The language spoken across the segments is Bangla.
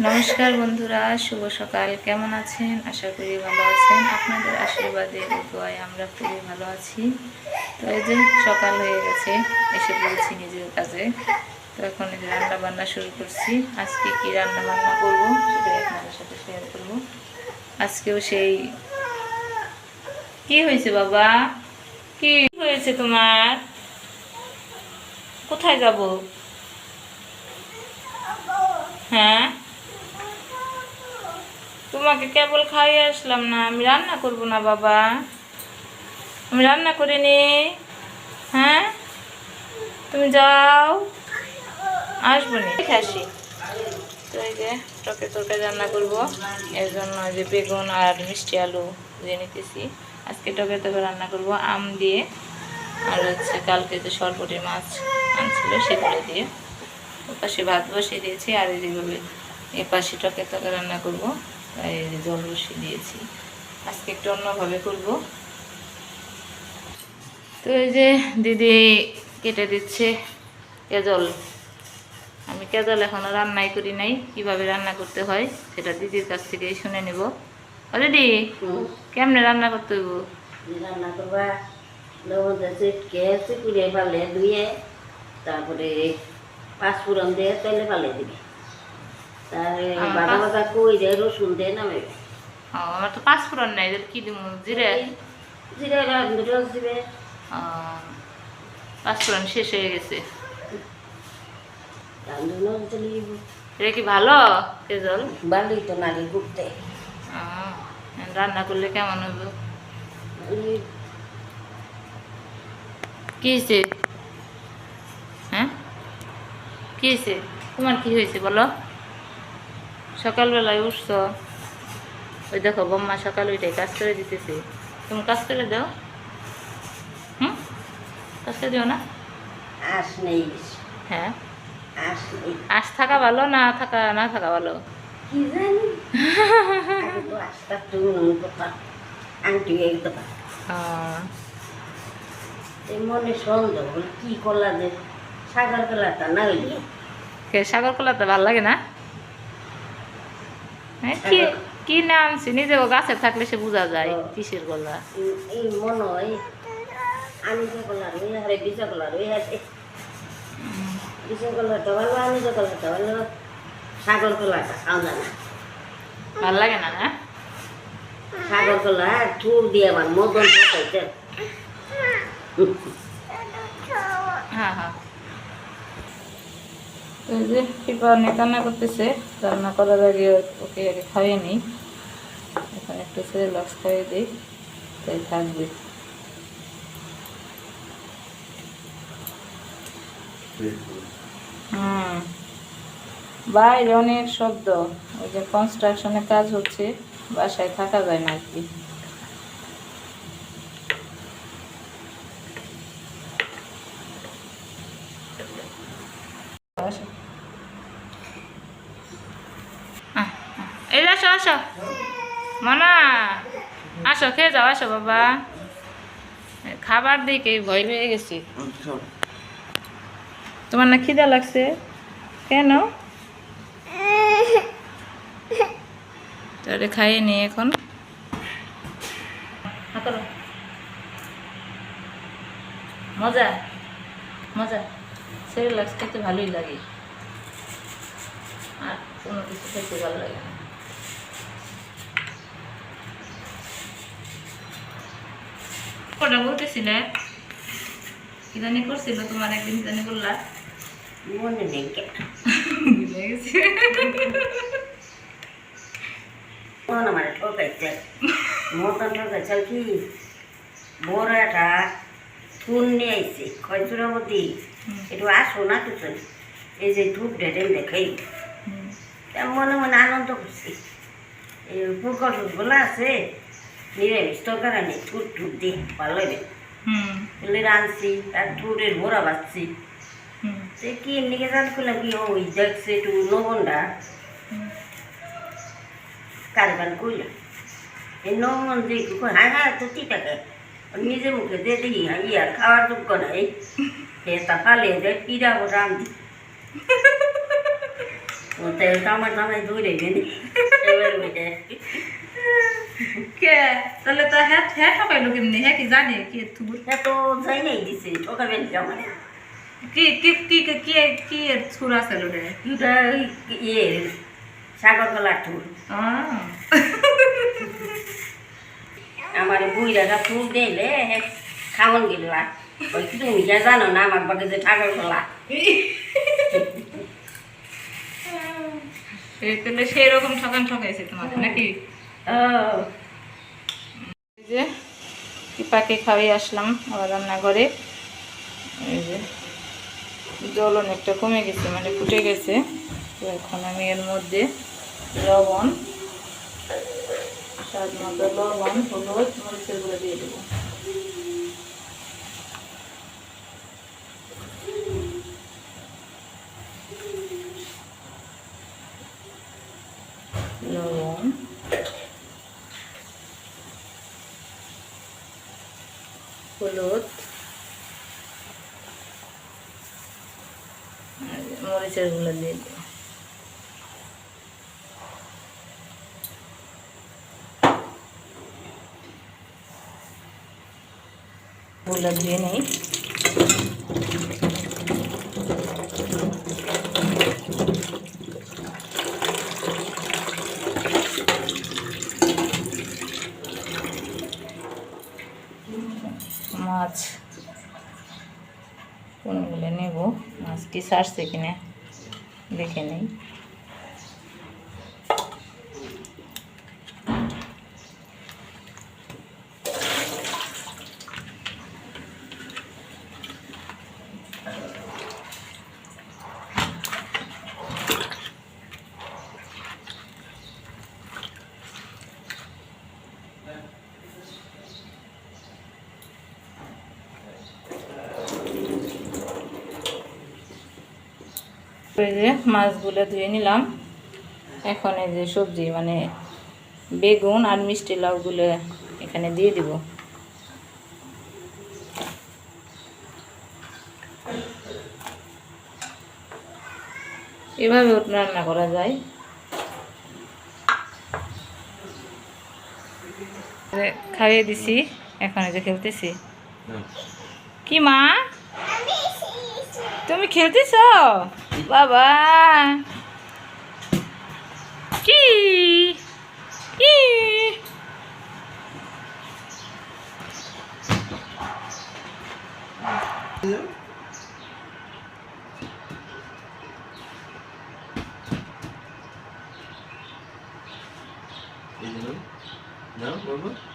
নমস্কার বন্ধুরা, শুভ সকাল। কেমন আছেন? আশা করি ভালো আছেন। আপনাদের আশীর্বাদে দোয়ায় আমরা খুবই ভালো আছি। তো এই যে সকাল হয়ে গেছে, এসে পড়েছি নিজের কাজে। তো এখন এই যে রান্না বান্না শুরু করছি। আজকে কি রান্না বান্না করব সেটাই আপনাদের সাথে শেয়ার করব। আজকেও সেই। কি হয়েছে বাবা? কি হয়েছে তোমার? কোথায় যাব? হ্যাঁ? তোমাকে কেবল খাইয়ে আসলাম না, আমি রান্না করব না বাবা। আমি রান্না করিনি। হ্যাঁ? তুমি যাও। আসব নি। আসি। তো এই যে টকে তরকারি রান্না করব। এর জন্য যে বেগুন আর মিষ্টি আলু দিয়ে নিতেছি। আজকে টকে তরকারি রান্না করব আম দিয়ে। আর হচ্ছে কালকে যে সরপটি মাছ আনছিল সেগুলো দিয়ে। ও পাশে ভাত বসিয়ে দিয়েছি আর এইভাবে এ পাশে টকে তরকারি রান্না করব। জল বসিয়ে দিয়েছি। আজকে একটু অন্যভাবে করব। তো এই যে দিদি কেটে দিচ্ছে কেজল। আমি কেজল এখনও রান্নাই করি নাই, কীভাবে রান্না করতে হয় সেটা দিদির কাছ থেকেই শুনে নেব। ও দিদি, কেমনে রান্না করতে হইব? রান্না করবা চিটকে চিপুড়ে পালে ধুয়ে, তারপরে পাঁচফোড়ন দিয়ে তেলে পালে দিবে। তারপরে বাদা বাদা কই দিয়ে রসুন দিয়ে নামে। আমার তো পাঁচফোড়ন নাই এদের কি দিব জিরে? জিরে রস দিবে। পাঁচফোড়ন শেষ হয়ে গেছে। এটা কি ভালো কেজল তো নারী ঘুরতে। রান্না করলে কেমন হবে কি হয়েছে হ্যাঁ? কি হয়েছে তোমার কি হয়েছে বলো? সকালবেলায় উঠছো। ওই দেখো বম্মা সকাল ওইটাই কাজ করে দিতেছে। তুমি কাজ করে দাও। হুম? কাজ করে দিও না? আস নেই। হ্যাঁ। আস থাকা ভালো না থাকা না থাকা ভালো? এই মনে সন্দেহ কি করলা যে সাগর কলাটা না হইলে সাগর কলা তো ভালো লাগে না? হ্যাঁ, কি কি না আনছি? নিজে ও গাছে থাকলে সে বোঝা যায়। কিসের গলা? মনে হয় আমি যে কলার হয়ে হারে বিষ কলার হয়ে আছে বিষ কলারটা ভালো আমি যে কলারটা ভালো সাগর কলাটা খাওয়া না। ভালো লাগে না হ্যাঁ? সাগর কলা চুর দিয়ে আমার মদন পাঠাইছে হ্যাঁ হ্যাঁ তো এই যে কৃপা অনেক রান্না করতেছে রান্না করার আগে ওকে আগে খাইয়ে নিই। এখন একটু ছেলে লক্স খাইয়ে দিই, তাই থাকবে। হুম। বাইরে অনেক শব্দ, ওই যে কনস্ট্রাকশনের কাজ হচ্ছে, বাসায় থাকা যায় না আর কি আসো। আহ, আহ, এই যে আসো। মনা, আসো, খেয়ে যাও, আসো বাবা। খাবার দিকে ভয় পেয়ে গেছি। তোমার না খিদা লাগছে? কেন? তাহলে খাইয়ে নি এখন। মজা মজা। সেরেলাক্স খেতে ভালোই লাগে। আর কোনো কিছু খেতে ভালো লাগে না। কটা বলতেছিলে জানি করছিল তোমার একদিন জানি করলা? মনে নেই ভুলে গেছি মনে আমার ঠকাইছে মতন ঠকাইছে কি? বড়াটা থুন নিয়ে আইছে খয়চুরাবতী একটু আসো না কিছু। এই যে ধূপ ডেটে দেখাই। মনে মনে আনন্দ করছি। এই আছে? নিরামিষ তরকারি নেই ঠুট ঠুট দিয়ে ভালো লাগে হুম। বলে রাঁধছি আর ঠুটের ভোরা বাচ্ছি সে কি এমনিকে জান করলাম কি? ওই দেখছে একটু লবণটা হুম। কারবান করলাম এই লবণ দিয়ে কি হ্যাঁ হ্যাঁ তো ঠিক আছে নিজে মুখে দিয়ে দিই হ্যাঁ ইয়ার খাওয়ার যোগ্য নাই। সে তা ফালে দেয় পিড়া রাঁধি। ও তেলটা আমার জামাই দৌড়ে গেলি এবার কে? তাহলে তো হ্যাঁ হ্যাঁ ঠকাইলো কেমনি? হ্যাঁ কি জানে কি থুবুর যাই নাই দিছে ঠকাবেন কি আমার কি কি কি কি আছে রে? এটা ইয়ে সাগর কলার টুর আহ আমার বুইরাটা ফুল দিলে খাওয়ান গেল আর। ওই তুমি যা জানো না আমার বাগে যে সাগর কলা এই তাহলে সেই রকম ঠকান ঠকাইছে তোমাকে নাকি? যে পিপাকে খাওয়াই আসলাম আবার রান্নাঘরে। এই যে জল অনেকটা কমে গেছে মানে ফুটে গেছে। তো এখন আমি এর মধ্যে লবণ তার মধ্যে লবণ, হলুদ, মরিচের গুঁড়ো দিয়ে দেবো লবণ হলুদ আর মরিচের দিয়ে দেবো গুঁড়ো দিয়ে নেই। মাছ কোনগুলো নেব? মাছ কি সারছে কিনা? দেখে নেই। এই যে মাছগুলো ধুয়ে নিলাম। এখন এই যে সবজি মানে বেগুন আর মিষ্টি লাউগুলো এখানে দিয়ে দিব। এভাবে রান্না করা যায়। খাইয়ে দিছি এখন এই যে খেলতেছি। কি মা? তুমি খেলতেছ? বাবা কি কি No, Mama?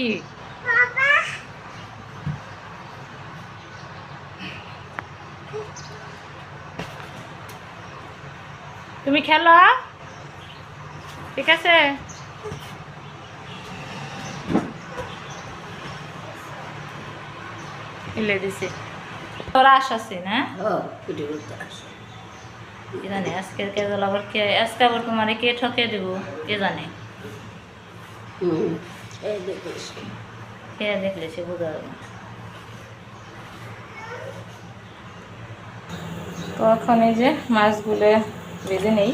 কি? তুমি খেলো ঠিক আছে? এলে দিছে। তোরা আসে কে জানে আজকে কে আবার কে কে ঠকে দেব, কে জানে? হুম। কে দেখলে সে বোঝা যাবে। না। তো এখন এই যে মাছগুলো ভেজে নেই।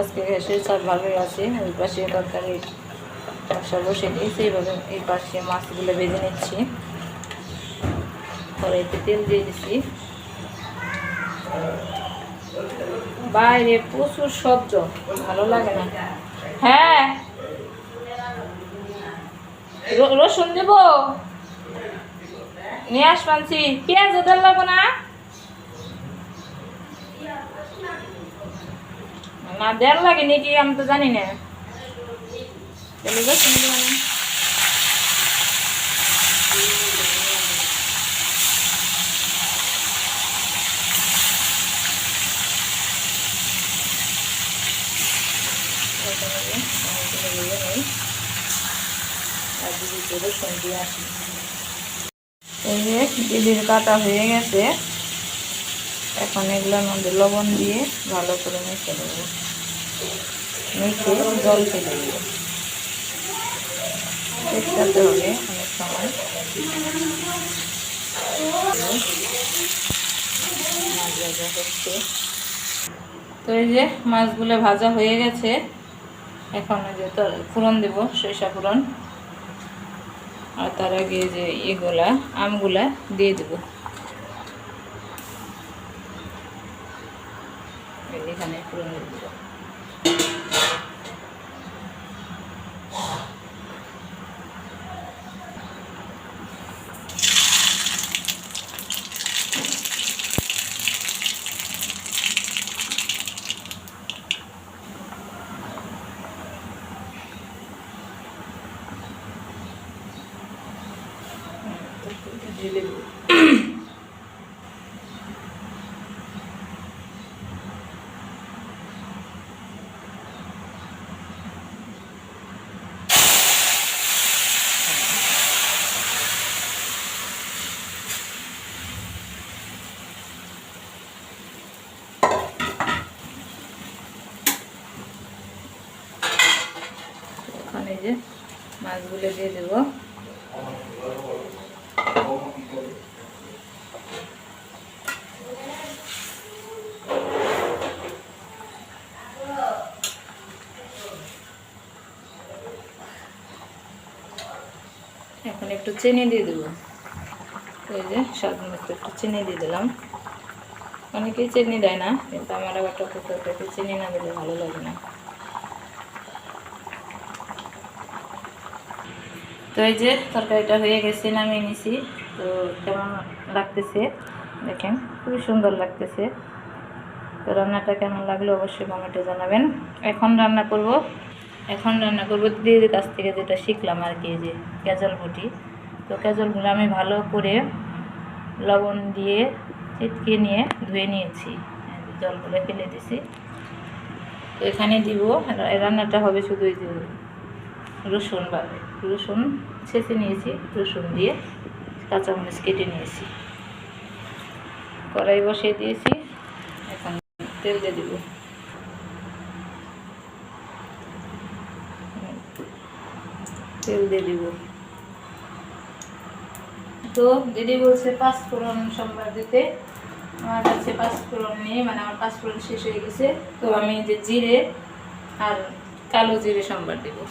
আজকে গ্যাসের ভালোই আছে, ওই পাশে তরকারি মশলা বসে দিয়েছি এইভাবে এই পাশে মাছগুলো ভেজে নিচ্ছি। কড়াইতে তেল দিয়ে দিচ্ছি বাইরে প্রচুর শব্দ ভালো লাগে না। হ্যাঁ। রসুন দেব নিয়ে আসবানছি পেঁয়াজ ওদের লাগবো না না দেড় লাগে নাকি আমি তো জানি না না ভেজে নিই আর কাটা হয়ে গেছে। এখন এগুলোর মধ্যে লবণ দিয়ে ভালো করে মেখে দেবো জল ফেলে দেবো। চেষ্টাতে হবে অনেক সময়। তো এই যে মাছগুলো ভাজা হয়ে গেছে। এখন যে ফোড়ন দেব, সরিষা ফোড়ন। আর তার আগে যে এগুলা আমগুলা দিয়ে দেব। এখানে পুরো দেবো দিয়ে দেবো ওখানে যে মাছগুলো দিয়ে দেবো। এখন একটু চিনি দিয়ে দেবো। এই যে স্বাদ মতো একটু চিনি দিয়ে দিলাম। অনেকেই চিনি দেয় না, কিন্তু আমার আবার টকে চিনি না দিলে ভালো লাগে না। তো এই যে তরকারিটা হয়ে গেছে, নামিয়ে নিছি। তো কেমন লাগতেছে? দেখেন, খুবই সুন্দর লাগতেছে। তো রান্নাটা কেমন লাগল অবশ্যই কমেন্টে জানাবেন। এখন রান্না করব। এখন রান্না করব দিদির কাছ থেকে যেটা শিখলাম আর কি যে ক্যাজল বটি তো ক্যাজলগুলো আমি ভালো করে লবণ দিয়ে চিটকে নিয়ে ধুয়ে নিয়েছি। জলগুলো ফেলে দিছি। তো এখানে দিব রান্নাটা হবে শুধু রসুন বা রসুন ছেঁচে নিয়েছি, রসুন দিয়ে কাঁচামরিচ কেটে নিয়েছি। কড়াই বসিয়ে দিয়েছি, এখন তেল দিয়ে দিব। তেল দিয়ে দিব। তো দিদি বলছে পাঁচফোড়ন সোমবার দিতে। আমার কাছে পাঁচফোড়ন নেই মানে আমার পাঁচফোড়ন শেষ হয়ে গেছে। তো আমি যে জিরে আর কালো জিরে সোমবার দেবো।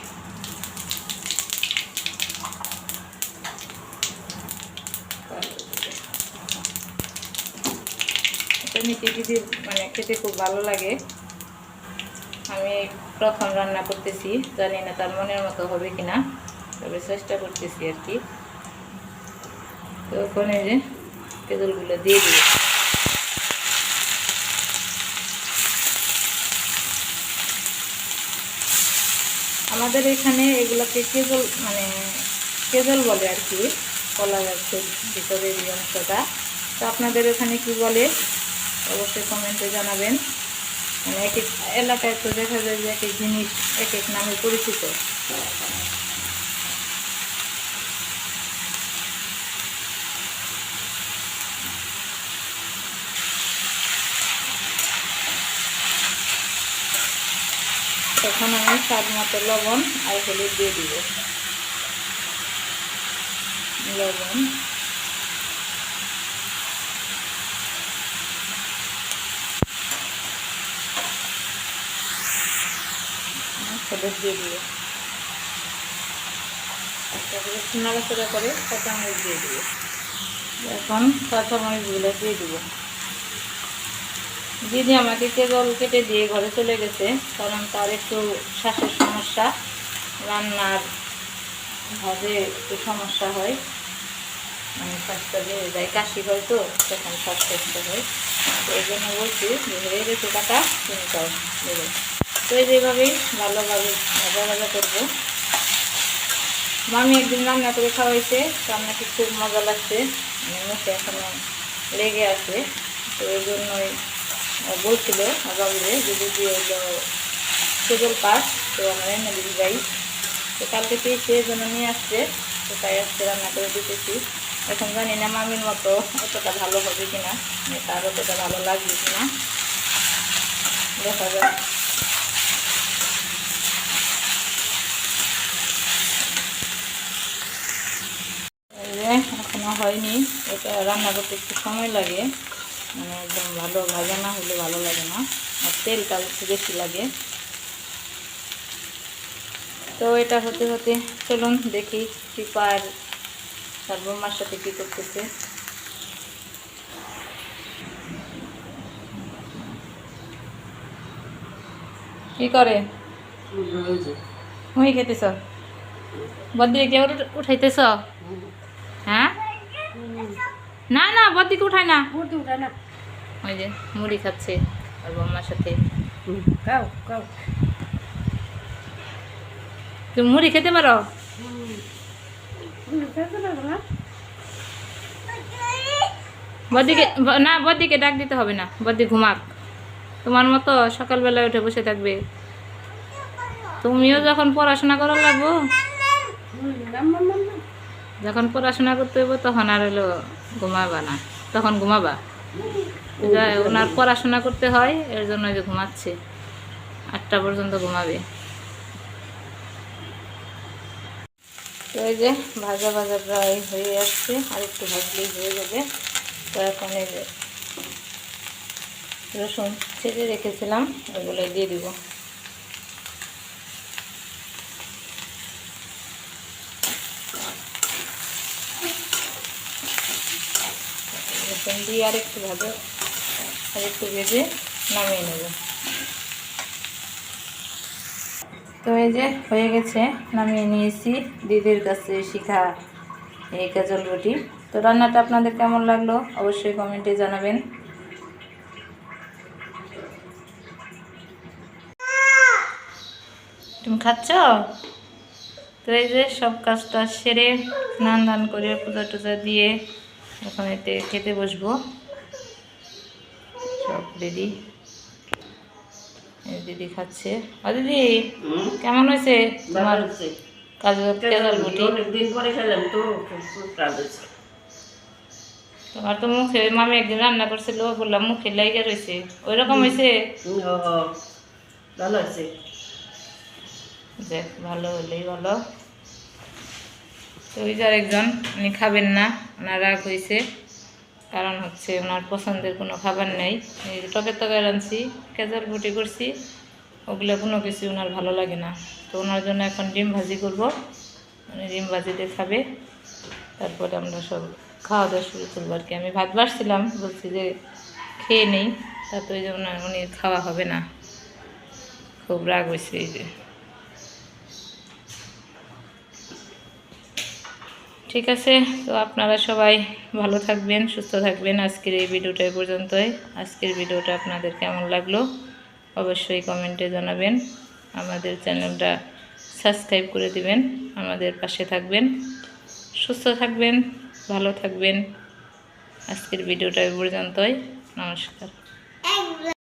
এটা মিষ্টি মানে খেতে খুব ভালো লাগে। আমি প্রথম রান্না করতেছি, জানি না তার মনের মতো হবে কিনা, তবে চেষ্টা করতেছি আর কি। তো ওখানে যে কেজলগুলো দিয়ে দিই আমাদের এখানে এগুলোকে কেজল মানে কেজল বলে আর কি, কলা গাছের ভিতরের অংশটা। তো আপনাদের এখানে কি বলে? অবশ্যই কমেন্টে জানাবেন। মানে এক এক এলাকায় তো দেখা যায় যে এক এক জিনিস এক এক নামে পরিচিত। তখন আমি স্বাদ মতো লবণ আর হলুদ দিয়ে দিব। লবণ। হলুদ দিয়ে দিব। তারপরে নাড়াচাড়া করে কাঁচামরিচ দিয়ে দিব। এখন কাঁচামরিচগুলো দিয়ে দিব। দিদি আমাকে কেবল কেটে দিয়ে ঘরে চলে গেছে, কারণ তার একটু শ্বাসের সমস্যা, রান্নার ভাবে একটু সমস্যা হয়। মানে শ্বাসটা বেড়ে যায় কাশি হয় তো, তখন শ্বাসকষ্ট হয়। এই জন্য বলছি যে হয়ে গেছে কাটা তুমি তাও তো এই যেভাবেই ভালোভাবে ভাজা ভাজা করব। মামি একদিন রান্না করে খাওয়াইছে, তো আমাকে খুব মজা লাগছে। মুখে এখনও লেগে আছে। তো এই জন্যই বলছিল বাবুরে যে দিদি হলো কেবল পাস তো আমরা এনে দিদি যাই। তো কালকে পেয়েছি, এই জন্য নিয়ে আসছে। তো তাই আজকে রান্না করে দিতেছি। এখন জানি না মামির মতো অতটা ভালো হবে কিনা মানে তার অতটা ভালো লাগবে কিনা। দেখা যাক। হয়নি, এটা রান্না করতে একটু সময় লাগে। মানে একদম ভালো ভাজা না, হলে ভালো লাগে না। আর তেলটা একটু বেশি লাগে। তো এটা হতে হতে চলুন দেখি টিপার তার বোমার সাথে কী করতেছে। কি করে? মুই খেতেছ? বদি কেউ উঠাইতেছ? হ্যাঁ? না না বদিকে উঠায় না। উঠে উঠে না। ওই যে মুড়ি খাচ্ছে আর বোমার সাথে। কাউ কাউ তুমি মুড়ি খেতে পারো? বদিকে না। বদিকে ডাক দিতে হবে না। বদি ঘুমাক। তোমার মতো সকালবেলায় উঠে বসে থাকবে। তুমিও যখন পড়াশোনা করা লাগবো। যখন পড়াশোনা করতে হইব, তখন আর হলো ঘুমাবা না। তখন ঘুমাবা। ওনার পড়াশোনা করতে হয়, এর জন্য যে ঘুমাচ্ছে। আটটা পর্যন্ত ঘুমাবে। এই যে ভাজা ভাজা প্রায় হয়ে আসছে আর একটু ভাজলেই হয়ে যাবে। তো এখন এই যে রসুন ছেড়ে রেখেছিলাম, ওগুলো দিয়ে দিব। রসুন দিয়ে আর একটু ভাজা, আর একটু ভেজে নামিয়ে নেব। তো এই যে হয়ে গেছে, নামিয়ে নিয়েছি দিদির কাছে শিখা এই কাজল রুটি। তো রান্নাটা আপনাদের কেমন লাগল অবশ্যই কমেন্টে জানাবেন। তুমি খাচ্ছ? তো এই যে সব কাজটা সেরে স্নান দান করে পূজা টুজা দিয়ে এখন এতে খেতে বসবো। সব রেডি এই দিদি খাচ্ছে। ও দিদি কেমন হয়েছে? তোমার কাজল কাজল অনেকদিন পরে খেলাম তো খুব খুব কাজ তোমার তো মুখে মামি একদিন রান্না করছিল বললাম মুখে লাইগে রয়েছে। ওই রকম হয়েছে? ভালো আছে দেখ ভালো হলেই ভালো। তো ওই যে আরেকজন, উনি খাবেন না, ওনার রাগ হয়েছে কারণ হচ্ছে ওনার পছন্দের কোনো খাবার নেই। এই যে টকের তরকারি রাঁধছি কেজার রুটি করছি, ওগুলো কোনো কিছু ওনার ভালো লাগে না। তো ওনার জন্য এখন ডিম ভাজি করব। উনি ডিম ভাজিতে খাবে। তারপরে আমরা সব খাওয়া দাওয়া শুরু করব আর কি। আমি ভাত বাড়ছিলাম, বলছি যে খেয়ে নেই। তারপরে ওই জন্য উনি খাওয়া হবে না। খুব রাগ হয়েছে এই যে। ঠিক আছে? তো আপনারা সবাই ভালো থাকবেন, সুস্থ থাকবেন। আজকের এই ভিডিওটা পর্যন্তই। আজকের ভিডিওটা আপনাদের কেমন লাগল অবশ্যই কমেন্টে জানাবেন। আমাদের চ্যানেলটা সাবস্ক্রাইব করে দিবেন, আমাদের পাশে থাকবেন। সুস্থ থাকবেন, ভালো থাকবেন। আজকের ভিডিওটা পর্যন্তই। নমস্কার।